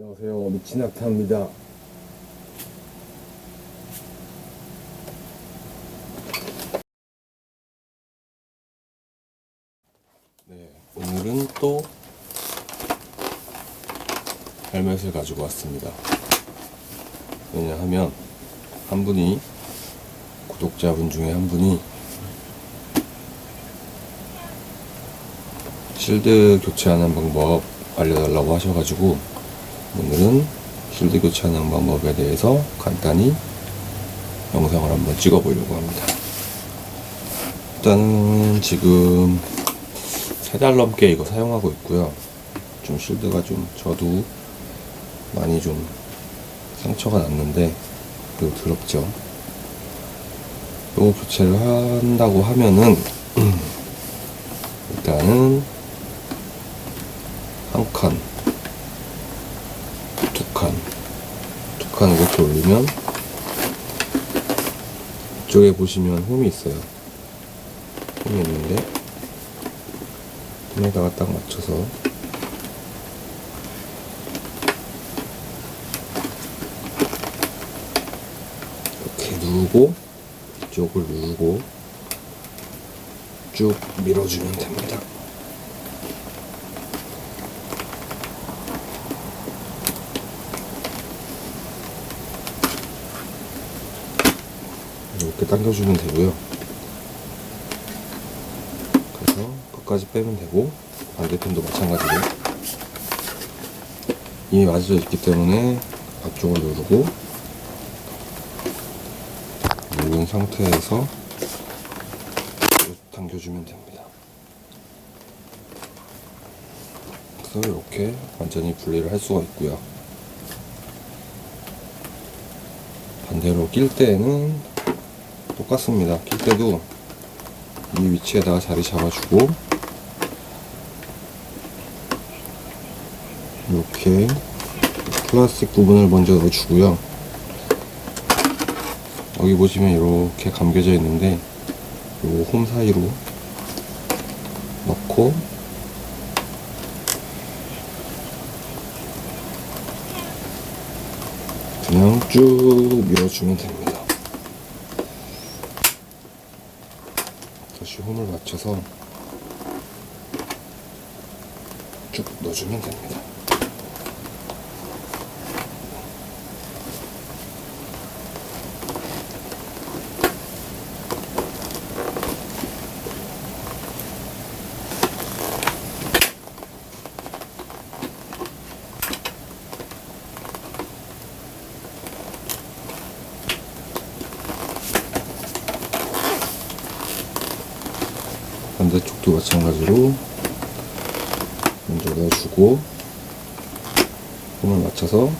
안녕하세요. 미친 악타입니다. 네 오늘은 또 헬멧을 가지고 왔습니다. 왜냐하면 한 분이 구독자분 중에 한 분이 실드 교체하는 방법 알려달라고 하셔가지고 오늘은 실드 교체하는 방법에 대해서 간단히 영상을 한번 찍어 보려고 합니다. 일단은 지금 세 달 넘게 이거 사용하고 있고요. 좀 실드가 좀 저도 많이 좀 상처가 났는데 그리고 더럽죠. 이거 교체를 한다고 하면은 일단은 한 칸, 두 칸, 두 칸을 이렇게 올리면 이쪽에 보시면 홈이 있어요. 홈이 있는데 홈에다가 딱 맞춰서 이렇게 누르고 이쪽을 누르고 쭉 밀어주면 됩니다. 이렇게 당겨주면 되고요. 그래서 끝까지 빼면 되고 반대편도 마찬가지로 이미 맞아져 있기 때문에 앞쪽을 누르고 누른 상태에서 당겨주면 됩니다. 그래서 이렇게 완전히 분리를 할 수가 있고요. 반대로 낄 때는 똑같습니다. 낄 때도 이 위치에다가 자리 잡아주고 이렇게 플라스틱 부분을 먼저 넣어주고요. 여기 보시면 이렇게 감겨져 있는데 요 홈 사이로 넣고 그냥 쭉 밀어주면 됩니다. 다시 홈을 맞춰서 쭉 넣어주면 됩니다. 반대쪽도 마찬가지로 먼저 넣어주고 홈을 맞춰서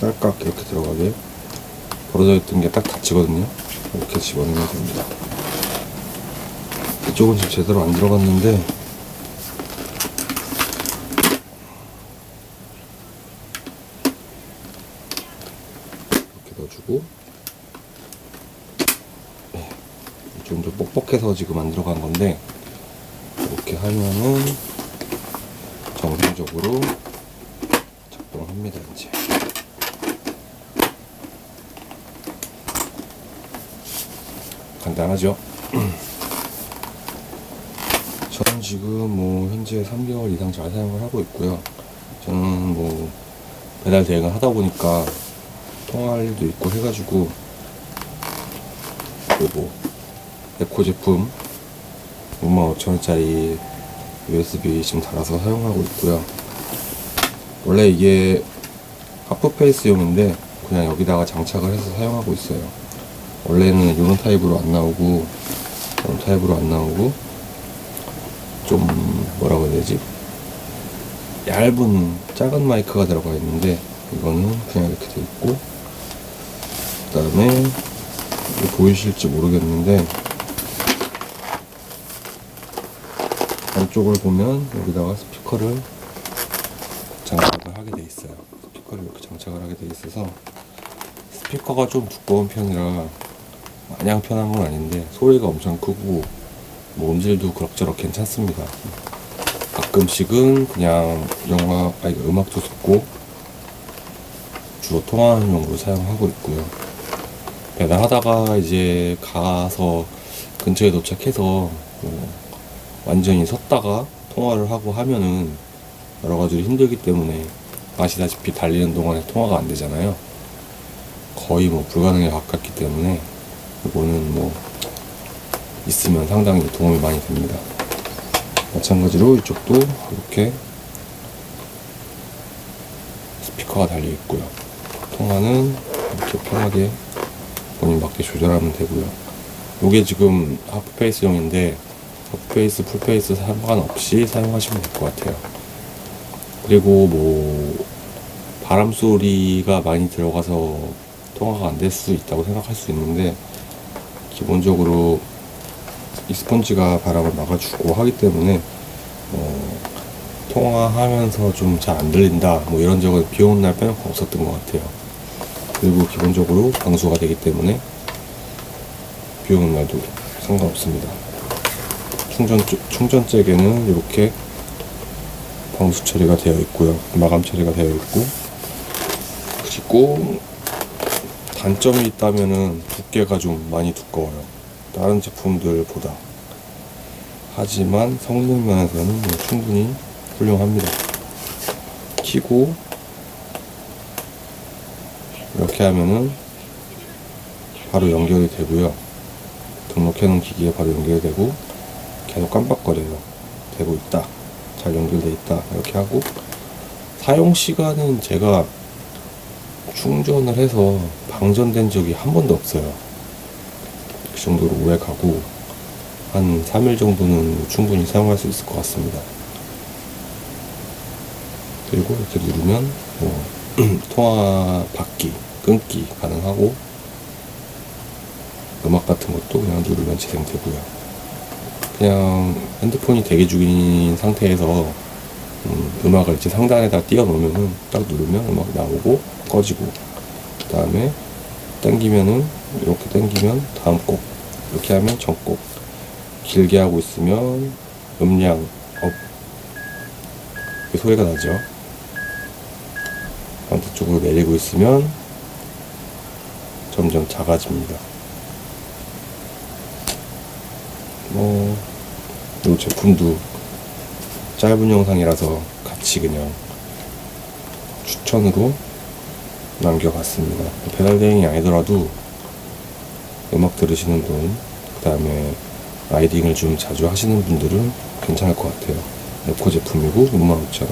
딸깍 이렇게 들어가게 벌어져 있던 게 딱 닫히거든요. 이렇게 집어넣으면 됩니다. 이쪽은 지금 제대로 안 들어갔는데 이렇게 넣어주고 네, 좀더 뻑뻑해서 지금 안 들어간 건데 이렇게 하면은 정상적으로 작동합니다 이제. 간단하죠? 저는 지금 뭐 현재 3개월 이상 잘 사용을 하고 있고요. 저는 뭐 배달 대행을 하다 보니까 통화할 일도 있고 해가지고 요거 에코 제품 55,000원짜리 USB 지금 달아서 사용하고 있고요. 원래 이게 하프 페이스용인데 그냥 여기다가 장착을 해서 사용하고 있어요. 원래는 이런 타입으로 안 나오고 이런 타입으로 안 나오고 좀 뭐라고 해야 되지? 얇은 작은 마이크가 들어가 있는데 이거는 그냥 이렇게 돼 있고 그 다음에 보이실지 모르겠는데 안쪽을 보면 여기다가 스피커를 장착을 하게 돼 있어요. 스피커를 이렇게 장착을 하게 돼 있어서 스피커가 좀 두꺼운 편이라 마냥 편한 건 아닌데 소리가 엄청 크고 뭐 음질도 그럭저럭 괜찮습니다. 가끔씩은 그냥 영화 아니 음악도 듣고 주로 통화하는 용으로 사용하고 있고요. 배달하다가 이제 가서 근처에 도착해서 뭐 완전히 섰다가 통화를 하고 하면은 여러 가지로 힘들기 때문에 아시다시피 달리는 동안에 통화가 안 되잖아요. 거의 뭐 불가능에 가깝기 때문에 이거는 뭐 있으면 상당히 도움이 많이 됩니다. 마찬가지로 이쪽도 이렇게 스피커가 달려 있고요. 통화는 이렇게 편하게 본인 맞게 조절하면 되고요. 이게 지금 하프페이스용인데 하프페이스, 풀페이스 상관없이 사용하시면 될 것 같아요. 그리고 뭐 바람 소리가 많이 들어가서 통화가 안 될 수 있다고 생각할 수 있는데 기본적으로 이 스펀지가 바람을 막아주고 하기 때문에 어, 통화하면서 좀 잘 안 들린다 뭐 이런 적은 비 오는 날 빼놓고 없었던 것 같아요. 그리고 기본적으로 방수가 되기 때문에 비 오는 날도 상관없습니다. 충전 충전잭에는 이렇게 방수 처리가 되어 있고요. 마감 처리가 되어 있고 그리고 단점이 있다면은 두께가 좀 많이 두꺼워요. 다른 제품들보다. 하지만 성능 면에서는 뭐 충분히 훌륭합니다. 키고 이렇게 하면은 바로 연결이 되고요. 등록해놓은 기기에 바로 연결이 되고 계속 깜빡거려요. 되고 있다. 잘 연결돼 있다. 이렇게 하고 사용 시간은 제가 충전을 해서 방전된 적이 한 번도 없어요. 그 정도로 오래 가고 한 3일 정도는 충분히 사용할 수 있을 것 같습니다. 그리고 이렇게 누르면 뭐 통화 받기, 끊기 가능하고 음악 같은 것도 그냥 누르면 재생되고요. 그냥 핸드폰이 대기 중인 상태에서 음, 악을 이제 상단에다 띄워 놓으면은 딱 누르면 음악 나오고 꺼지고 그 다음에 당기면은 이렇게 당기면 다음 곡 이렇게 하면 전곡. 길게 하고 있으면 음량 업. 소리가 나죠? 반대쪽으로 내리고 있으면 점점 작아집니다. 뭐, 이 제품도 짧은 영상이라서 같이 그냥 추천으로 남겨봤습니다. 배달 대행이 아니더라도 음악 들으시는 분, 그 다음에 라이딩을 좀 자주 하시는 분들은 괜찮을 것 같아요. 에코 제품이고 65,000원.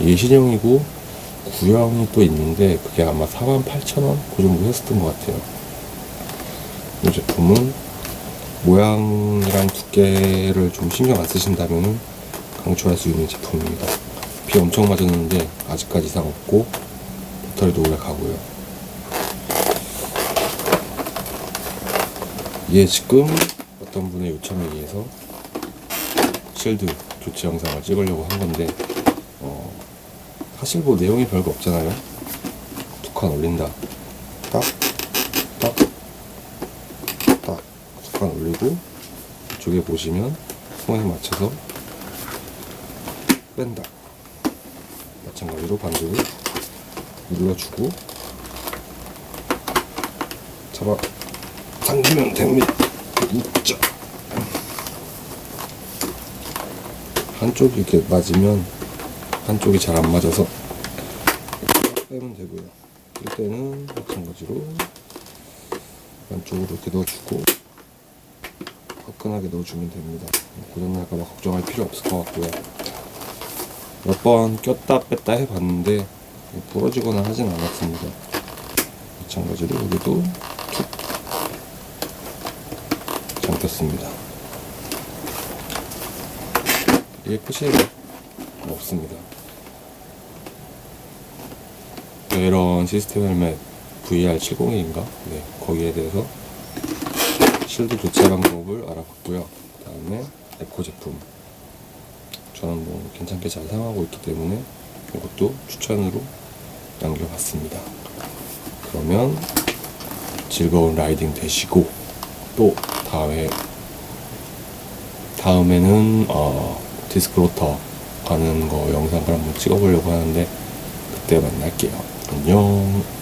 이게 신형이고 구형이 또 있는데 그게 아마 48,000원 그 정도 했었던 것 같아요. 이 제품은 모양이랑 두께를 좀 신경 안 쓰신다면 강추할 수 있는 제품입니다. 비 엄청 맞았는데 아직까지 이상 없고 배터리도 오래 가고요. 이게 지금 어떤 분의 요청에 의해서 실드 교체 영상을 찍으려고 한 건데 어, 사실 뭐 내용이 별거 없잖아요. 두 칸 올린다. 딱, 딱, 딱. 두칸 올리고 이쪽에 보시면 손에 맞춰서 뺀다. 마찬가지로 반대로 눌러주고 잡아 당기면 됩니다. 있죠. 한쪽이 이렇게 맞으면 한쪽이 잘 안 맞아서 빼면 되고요. 이때는 마찬가지로 안쪽으로 이렇게 넣어주고 화끈하게 넣어주면 됩니다. 고장날까봐 걱정할 필요 없을 것 같고요. 몇 번 꼈다 뺐다 해봤는데 부러지거나 하진 않았습니다. 마찬가지로 여기도 툭 잠겼습니다. 이게 끝이에요. 없습니다. 이런 시스템 헬멧 VR701인가? 네, 거기에 대해서 실드 교체 방법을 알아봤고요. 그 다음에 에코 제품. 저는 뭐 괜찮게 잘 사용하고 있기 때문에 이것도 추천으로 남겨봤습니다. 그러면 즐거운 라이딩 되시고 또 다음에 다음에는 어, 디스크로터 가는 거 영상을 한번 찍어보려고 하는데 그때 만날게요. 안녕.